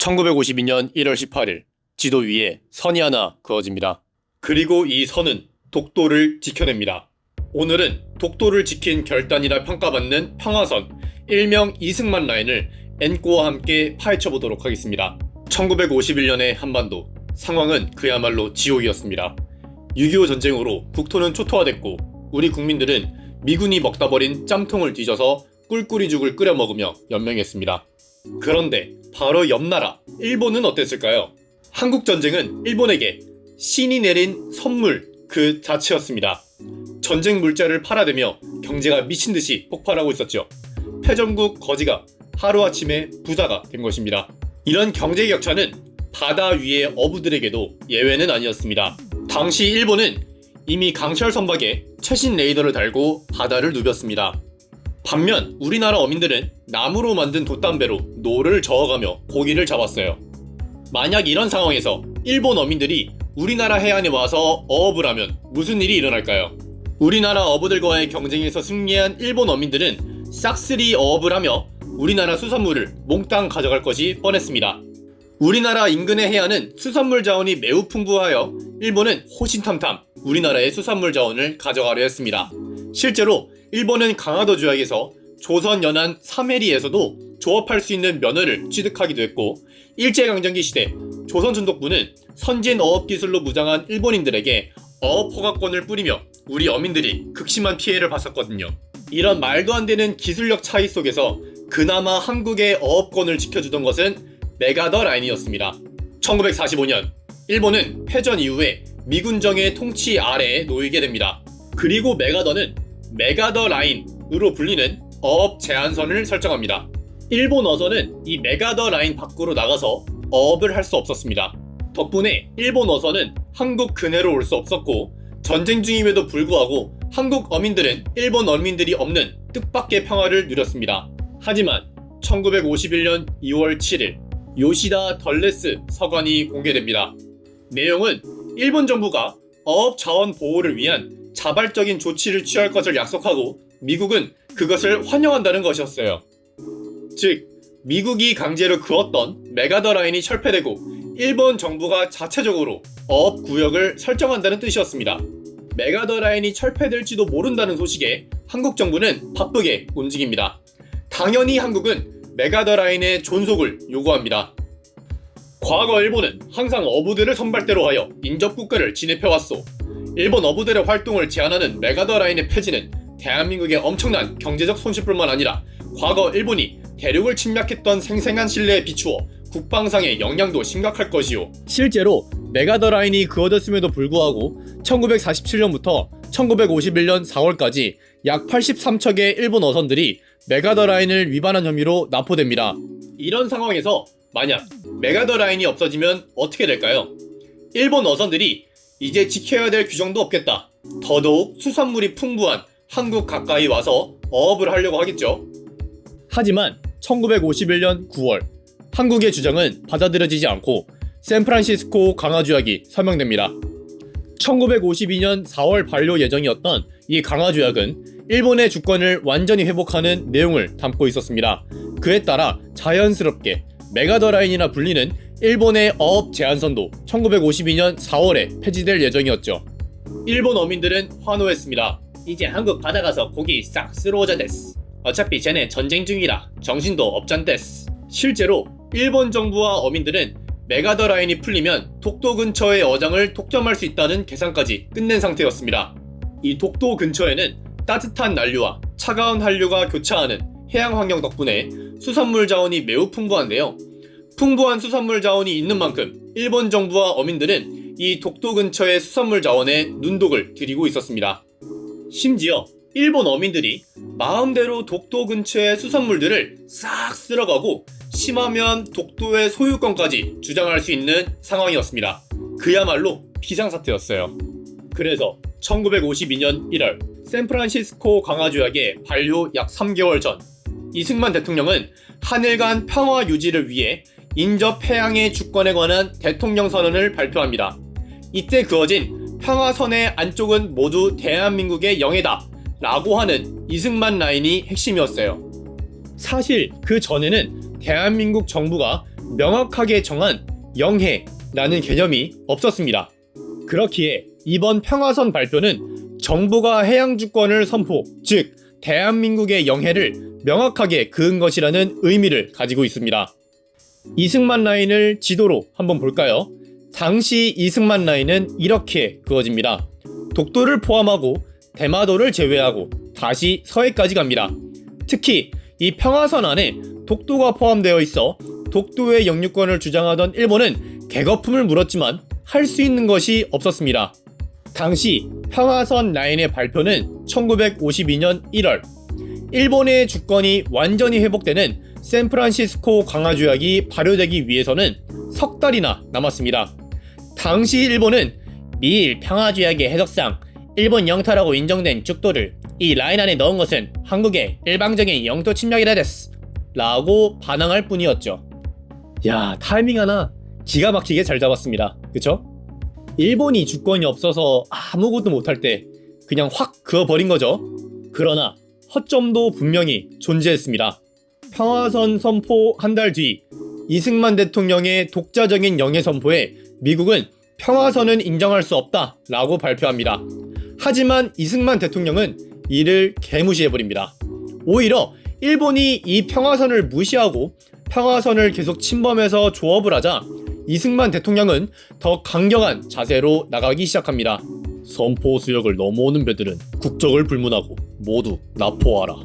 1952년 1월 18일 지도 위에 선이 하나 그어집니다. 그리고 이 선은 독도를 지켜냅니다. 오늘은 독도를 지킨 결단이라 평가받는 평화선 일명 이승만 라인을 엔꼬와 함께 파헤쳐 보도록 하겠습니다. 1951년의 한반도 상황은 그야말로 지옥이었습니다. 6.25 전쟁으로 국토는 초토화됐고 우리 국민들은 미군이 먹다 버린 짬통을 뒤져서 꿀꿀이죽을 끓여 먹으며 연명했습니다. 그런데 바로 옆 나라 일본은 어땠을까요? 한국 전쟁은 일본에게 신이 내린 선물 그 자체였습니다. 전쟁 물자를 팔아대며 경제가 미친 듯이 폭발하고 있었죠. 패전국 거지가 하루아침에 부자가 된 것입니다. 이런 경제 격차는 바다 위의 어부들에게도 예외는 아니었습니다. 당시 일본은 이미 강철 선박에 최신 레이더를 달고 바다를 누볐습니다. 반면 우리나라 어민들은 나무로 만든 돛담배로 노를 저어가며 고기를 잡았어요. 만약 이런 상황에서 일본 어민들이 우리나라 해안에 와서 어업을 하면 무슨 일이 일어날까요? 우리나라 어부들과의 경쟁에서 승리한 일본 어민들은 싹쓸이 어업을 하며 우리나라 수산물을 몽땅 가져갈 것이 뻔했습니다. 우리나라 인근의 해안은 수산물 자원이 매우 풍부하여 일본은 호신탐탐 우리나라의 수산물 자원을 가져가려 했습니다. 실제로 일본은 강화도 조약에서 조선 연안 사메리에서도 조업할 수 있는 면허를 취득하기도 했고 일제강점기 시대 조선 전독부는 선진 어업 기술로 무장한 일본인들에게 어업 허가권을 뿌리며 우리 어민들이 극심한 피해를 봤었거든요. 이런 말도 안 되는 기술력 차이 속에서 그나마 한국의 어업권을 지켜주던 것은 메가더 라인이었습니다. 1945년 일본은 패전 이후에 미군정의 통치 아래에 놓이게 됩니다. 그리고 메가더는 메가더 라인으로 불리는 어업 제한선을 설정합니다. 일본 어선은 이 메가더 라인 밖으로 나가서 어업을 할 수 없었습니다. 덕분에 일본 어선은 한국 근해로 올 수 없었고 전쟁 중임에도 불구하고 한국 어민들은 일본 어민들이 없는 뜻밖의 평화를 누렸습니다. 하지만 1951년 2월 7일 요시다 덜레스 서관이 공개됩니다. 내용은 일본 정부가 어업 자원 보호를 위한 자발적인 조치를 취할 것을 약속하고 미국은 그것을 환영한다는 것이었어요. 즉, 미국이 강제로 그었던 메가더 라인이 철폐되고 일본 정부가 자체적으로 어업 구역을 설정한다는 뜻이었습니다. 메가더 라인이 철폐될지도 모른다는 소식에 한국 정부는 바쁘게 움직입니다. 당연히 한국은 메가더 라인의 존속을 요구합니다. 과거 일본은 항상 어부들을 선발대로 하여 인접 국가를 진입해왔소. 일본 어부들의 활동을 제한하는 메가더 라인의 폐지는 대한민국의 엄청난 경제적 손실뿐만 아니라 과거 일본이 대륙을 침략했던 생생한 신뢰에 비추어 국방상의 영향도 심각할 것이요. 실제로 메가더 라인이 그어졌음에도 불구하고 1947년부터 1951년 4월까지 약 83척의 일본 어선들이 메가더 라인을 위반한 혐의로 납포됩니다. 이런 상황에서 만약 메가더 라인이 없어지면 어떻게 될까요? 일본 어선들이 이제 지켜야 될 규정도 없겠다. 더더욱 수산물이 풍부한 한국 가까이 와서 어업을 하려고 하겠죠. 하지만 1951년 9월 한국의 주장은 받아들여지지 않고 샌프란시스코 강화조약이 서명됩니다. 1952년 4월 반려 예정이었던 이 강화조약은 일본의 주권을 완전히 회복하는 내용을 담고 있었습니다. 그에 따라 자연스럽게 메가더 라인이라 불리는 일본의 어업 제한선도 1952년 4월에 폐지될 예정이었죠. 일본 어민들은 환호했습니다. 이제 한국 바다 가서 고기 싹 쓸어오자 데스. 어차피 쟤네 전쟁 중이라 정신도 없잔 데스. 실제로 일본 정부와 어민들은 메가더 라인이 풀리면 독도 근처의 어장을 독점할 수 있다는 계산까지 끝낸 상태였습니다. 이 독도 근처에는 따뜻한 난류와 차가운 한류가 교차하는 해양 환경 덕분에 수산물 자원이 매우 풍부한데요. 풍부한 수산물 자원이 있는 만큼 일본 정부와 어민들은 이 독도 근처의 수산물 자원에 눈독을 들이고 있었습니다. 심지어 일본 어민들이 마음대로 독도 근처의 수산물들을 싹 쓸어가고 심하면 독도의 소유권까지 주장할 수 있는 상황이었습니다. 그야말로 비상사태였어요. 그래서 1952년 1월 샌프란시스코 강화조약의 반려 약 3개월 전 이승만 대통령은 한일 간 평화 유지를 위해 인접 해양의 주권에 관한 대통령 선언을 발표합니다. 이때 그어진 평화선의 안쪽은 모두 대한민국의 영해다 라고 하는 이승만 라인이 핵심이었어요. 사실 그 전에는 대한민국 정부가 명확하게 정한 영해라는 개념이 없었습니다. 그렇기에 이번 평화선 발표는 정부가 해양 주권을 선포, 즉 대한민국의 영해를 명확하게 그은 것이라는 의미를 가지고 있습니다. 이승만 라인을 지도로 한번 볼까요? 당시 이승만 라인은 이렇게 그어집니다. 독도를 포함하고 대마도를 제외하고 다시 서해까지 갑니다. 특히 이 평화선 안에 독도가 포함되어 있어 독도의 영유권을 주장하던 일본은 개거품을 물었지만 할 수 있는 것이 없었습니다. 당시 평화선 라인의 발표는 1952년 1월 일본의 주권이 완전히 회복되는 샌프란시스코 강화 조약이 발효되기 위해서는 석 달이나 남았습니다. 당시 일본은 미일 평화 조약의 해석상 일본 영토라고 인정된 죽도를 이 라인 안에 넣은 것은 한국의 일방적인 영토 침략이라 됐스 라고 반항할 뿐이었죠. 야 타이밍 하나 기가 막히게 잘 잡았습니다. 그쵸? 일본이 주권이 없어서 아무것도 못할 때 그냥 확 그어버린 거죠. 그러나 허점도 분명히 존재했습니다. 평화선 선포 한 달 뒤 이승만 대통령의 독자적인 영해 선포에 미국은 평화선은 인정할 수 없다 라고 발표합니다. 하지만 이승만 대통령은 이를 개무시해버립니다. 오히려 일본이 이 평화선을 무시하고 평화선을 계속 침범해서 조업을 하자 이승만 대통령은 더 강경한 자세로 나가기 시작합니다. 선포 수역을 넘어오는 배들은 국적을 불문하고 모두 납포하라.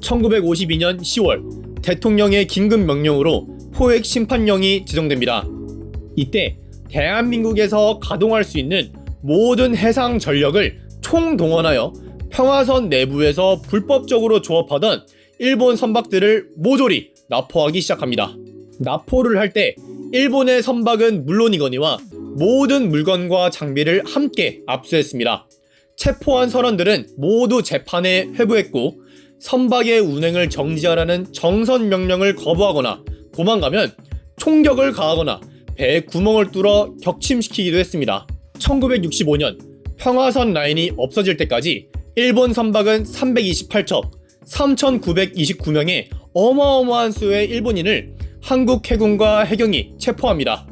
1952년 10월 대통령의 긴급 명령으로 포획 심판령이 지정됩니다. 이때 대한민국에서 가동할 수 있는 모든 해상 전력을 총동원하여 평화선 내부에서 불법적으로 조업하던 일본 선박들을 모조리 납포하기 시작합니다. 납포를 할 때 일본의 선박은 물론이거니와 모든 물건과 장비를 함께 압수했습니다. 체포한 선원들은 모두 재판에 회부했고 선박의 운행을 정지하라는 정선 명령을 거부하거나 도망가면 총격을 가하거나 배에 구멍을 뚫어 격침시키기도 했습니다. 1965년 평화선 라인이 없어질 때까지 일본 선박은 328척, 3,929명의 어마어마한 수의 일본인을 한국 해군과 해경이 체포합니다.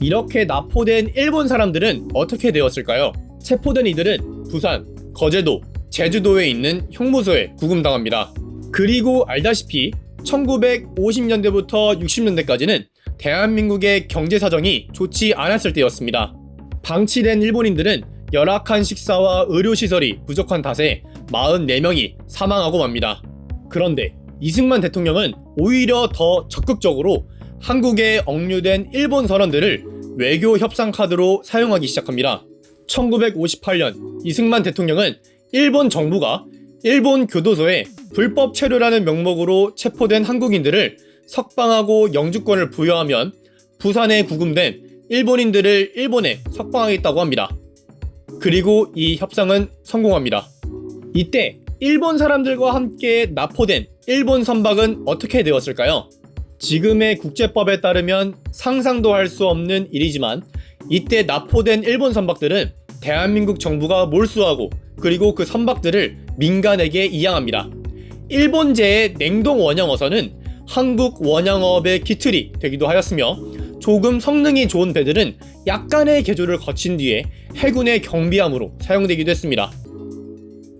이렇게 납포된 일본 사람들은 어떻게 되었을까요? 체포된 이들은 부산, 거제도, 제주도에 있는 형무소에 구금당합니다. 그리고 알다시피 1950년대부터 60년대까지는 대한민국의 경제 사정이 좋지 않았을 때였습니다. 방치된 일본인들은 열악한 식사와 의료시설이 부족한 탓에 44명이 사망하고 맙니다. 그런데 이승만 대통령은 오히려 더 적극적으로 한국에 억류된 일본 선원들을 외교 협상 카드로 사용하기 시작합니다. 1958년 이승만 대통령은 일본 정부가 일본 교도소에 불법 체류라는 명목으로 체포된 한국인들을 석방하고 영주권을 부여하면 부산에 구금된 일본인들을 일본에 석방하겠다고 합니다. 그리고 이 협상은 성공합니다. 이때 일본 사람들과 함께 납포된 일본 선박은 어떻게 되었을까요? 지금의 국제법에 따르면 상상도 할 수 없는 일이지만 이때 납포된 일본 선박들은 대한민국 정부가 몰수하고 그리고 그 선박들을 민간에게 이양합니다. 일본제의 냉동 원형어선은 한국 원양업의 기틀이 되기도 하였으며 조금 성능이 좋은 배들은 약간의 개조를 거친 뒤에 해군의 경비함으로 사용되기도 했습니다.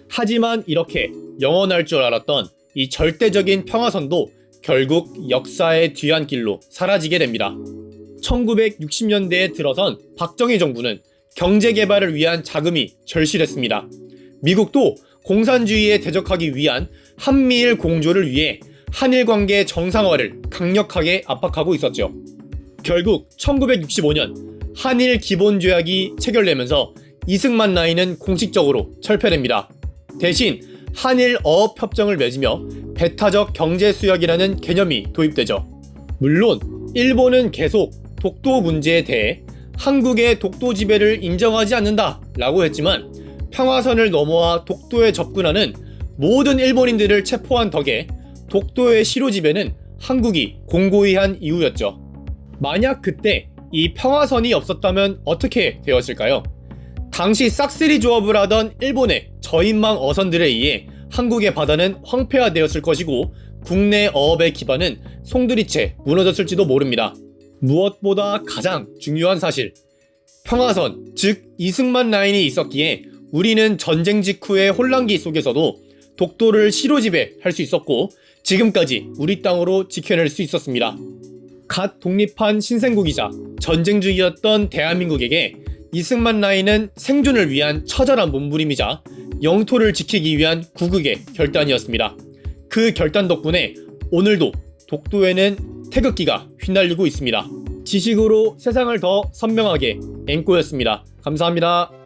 하지만 이렇게 영원할 줄 알았던 이 절대적인 평화선도 결국 역사의 뒤안길로 사라지게 됩니다. 1960년대에 들어선 박정희 정부는 경제 개발을 위한 자금이 절실했습니다. 미국도 공산주의에 대적하기 위한 한미일 공조를 위해 한일 관계 정상화를 강력하게 압박하고 있었죠. 결국 1965년 한일 기본조약이 체결되면서 이승만 라인은 공식적으로 철폐됩니다. 대신 한일 어업 협정을 맺으며 배타적 경제 수역이라는 개념이 도입되죠. 물론 일본은 계속 독도 문제에 대해 한국의 독도 지배를 인정하지 않는다라고 했지만 평화선을 넘어와 독도에 접근하는 모든 일본인들을 체포한 덕에 독도의 시로 지배는 한국이 공고히 한 이유였죠. 만약 그때 이 평화선이 없었다면 어떻게 되었을까요? 당시 싹쓸이 조업을 하던 일본의 저인망 어선들에 의해 한국의 바다는 황폐화되었을 것이고 국내 어업의 기반은 송두리째 무너졌을지도 모릅니다. 무엇보다 가장 중요한 사실. 평화선, 즉 이승만 라인이 있었기에 우리는 전쟁 직후의 혼란기 속에서도 독도를 시로지배 할 수 있었고 지금까지 우리 땅으로 지켜낼 수 있었습니다. 갓 독립한 신생국이자 전쟁 중이었던 대한민국에게 이승만 라인은 생존을 위한 처절한 몸부림이자 영토를 지키기 위한 구국의 결단이었습니다. 그 결단 덕분에 오늘도 독도에는 태극기가 휘날리고 있습니다. 지식으로 세상을 더 선명하게 앵꼬였습니다. 감사합니다.